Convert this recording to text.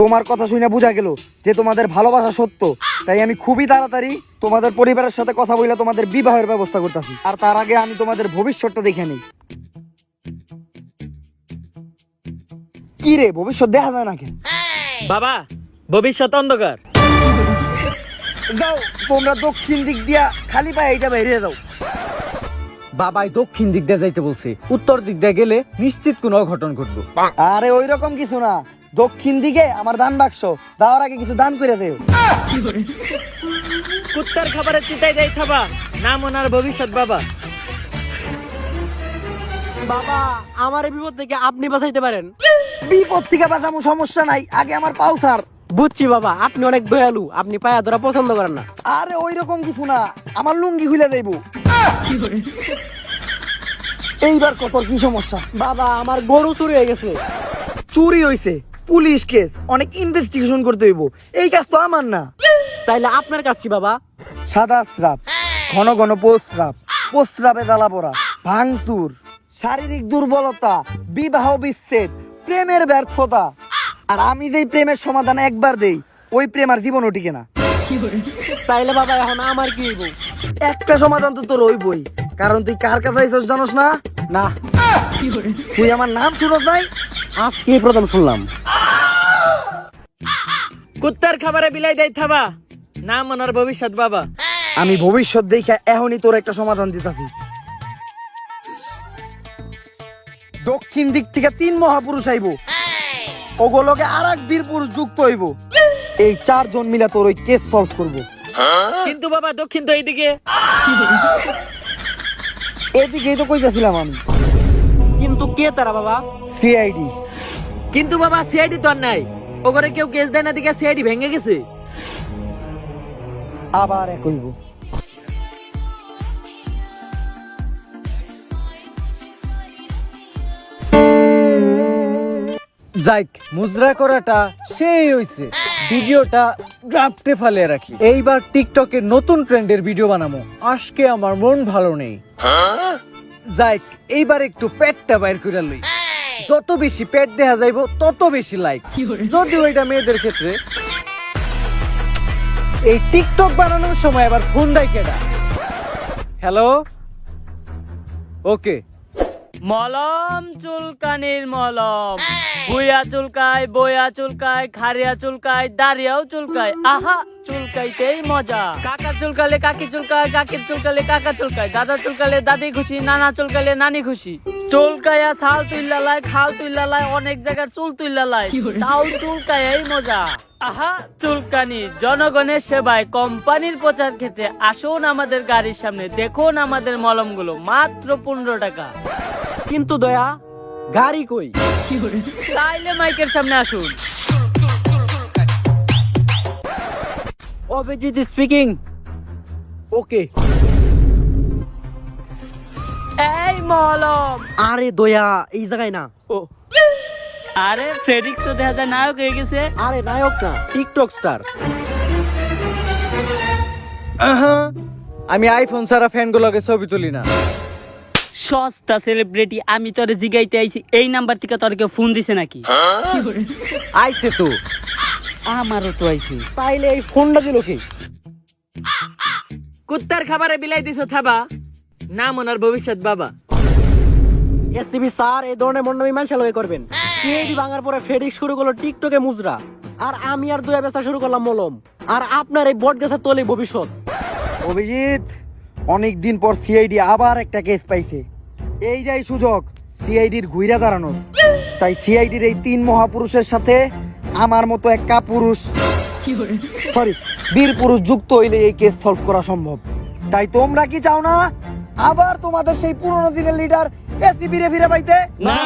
তোমার কথা শুনে বোঝা গেল যে তোমাদের ভালোবাসা সত্য। তাই আমি খুবই তাড়াতাড়ি তোমাদের পরিবারের সাথে কথা বলে তোমাদের বিবাহের ব্যবস্থা করতেছি। আর তার আগে আমি তোমাদের ভবিষ্যৎটা দেখে নিই। কি রে ভবিষ্যৎ দেখা যায় না কেন? বাবা ভবিষ্যৎ অন্ধকার। যাও তোমরা দক্ষিণ দিক দিয়া খালি পায়ে এইটা বাইরে যাও বাবাই দক্ষিণ দিক দিয়ে যাইতে বলছে। উত্তর দিক দিয়ে গেলে নিশ্চিত কোনো অঘটন ঘটবো। আরে ওই রকম কিছু না। দক্ষিণ দিকে আমার দান বাক্স। যাওয়ার আগে কিছু দান করে দেও। কুত্তার খাবারের চিতাই দেয় খাবা নাম ওনার ভবিষ্যৎ বাবা। বাবা আমার এই বিপদ থেকে আপনি বাঁচাইতে পারেন। বিপদ থেকে বাঁচামো সমস্যা নাই। আগে আমার পাও স্যার বুঝছি বাবা আপনি অনেক দয়ালু। আপনি পায়া ধরা পছন্দ করেন না। আরে ওই রকম কিছু না। আমার লুঙ্গি খুলে দেব এইবার কত কি সমস্যা। বাবা আমার গরু চুরি হয়ে গেছে। চুরি হইছে? পুলিশ কেস অনেক ইনভেস্টিগেশন করতে হইব। এই কাজ তো আমার না। তাইলে আপনার কাজ কি বাবা? সাদা স্রাব ঘন ঘন প্রস্রাব প্রস্রাবে জ্বালা পড়া ভাঙচুর শারীরিক দুর্বলতা বিবাহ বিচ্ছেদ প্রেমের ব্যর্থতা। আর আমি যেই প্রেমের সমাধান একবার দেই ওই প্রেম আর জীবনও টিকে না। তাইলে বাবা এখন আমার কি হইব? একটা সমাধান তো তোর ওইবই কারণ তুই কার কাছে আইছস জানোস না? না। তুই আমার নাম শুনস নাই? আজকে প্রথম শুনলাম। কুত্তার খাবারে বিলাই দেয় থাবা। নাম ওনার ভবিষ্যৎ বাবা। আমি ভবিষ্যৎ দেখা এখনই তোর একটা সমাধান দিতাছি। দক্ষিণ দিক থেকে তিন মহাপুরুষ আইব। ওগুলোকে আর এক বীর পুরুষ যুক্ত হইব। এই চারজন মিলে তোর ওই কেস সলভ করব। কিন্তু বাবা দক্ষিণ তো এইদিকে। এদিকেই তো কইতাছিলাম আমি। কিন্তু কে তারা বাবা? সিআইডি। কিন্তু বাবা সিআইডি তো আর নাই। ওখানে কেউ কেস দেয় না দিকে সিআইডি ভেঙে গেছে। আবার যাইক মুজরা করাটা সেই হইছে। ভিডিওটা ড্রাফটে ফালে রাখি। এইবার টিকটকে নতুন ট্রেন্ডের ভিডিও বানাবো আজকে আমার মন ভালো নেই। যাইক এইবার একটু পেটটা বাইর করে লই। যত বেশি পেট দেখা যাইব তত বেশি লাইক যদিও এটা মেয়েদের ক্ষেত্রে এই টিকটক বানানোর সময় আবার ফোন দেয় কেডা? হ্যালো ওকে মলম চুলকানির মলম বুয়া চুলকায় বয়া চুলকায় খারিয়া চুলকায় দাঁড়িয়াও চুলকায়। আহা! চুলকাইতেই মজা। কাকা চুলকালে কাকি চুলকায় কাকির চুলকালে কাকা চুলকায়। দাদা চুলকালে দাদি খুশি নানা চুলকালে নানি খুশি। চুলকায়া ছাল তুইলালায় খাল তুইলালায় অনেক জায়গার চুল তুইলালায় তাও চুলকায় মজা। আহা চুলকানি জনগণের সেবায় কোম্পানির প্রচার ক্ষেত্রে আসুন আমাদের গাড়ির সামনে। দেখুন আমাদের মলমগুলো মাত্র পনেরো টাকা। কিন্তু দয়া গাড়ি কই? তাইলে মাইকের সামনে আসুন। অভিজিৎ স্পিকিং ওকে এই মলম। আরে দয়া এই জায়গায় না। ও। আরে ফ্রেডিক্স তো দেখা যায় নায়ক হয়ে গেছে। আরে নায়ক না টিকটক স্টার আমি আইফোন ছাড়া ফ্যানগুলোকে ছবি তুলি না। সস্তা সেলিব্রিটি আমি তোরে জিগাইতে আইছি এই নাম্বার থেকে তোর কেউ ফোন দিছে নাকি? আইছে তো। আমারও তো আইছি। তাইলে এই ফোনটা দিল কি? কুত্তার খাবারে বিলাই দিছো থাবা। নাম ওনার ভবিষ্যৎ বাবা। এসিবি স্যার এই ধরনের মানুষের লগে করবেন। সিআইডি ভাঙার পরে ফেডিক শুরু করল টিকটকে মুজরা? আর আমি আর দুয়া বেচা শুরু করলাম মলম। আর আপনার এই বট গাছের তলে ভবিষ্যৎ। অভিজিৎ অনেক দিন পর সিআইডি আবার একটা কেস পাইছে। এইটাই সুযোগ সিআইডির ঘুইরা দাঁড়ানোর। তাই সিআইডির এই তিন মহাপুরুষের সাথে আমার মতো এক পুরুষ। সরি বীর পুরুষ যুক্ত হইলে এই কেস সলভ করা সম্ভব। তাই তোমরা কি চাও না? আবার তোমাদের সেই পুরনো দিনের লিডার এসিবি রে ফিরে পাইতে? না।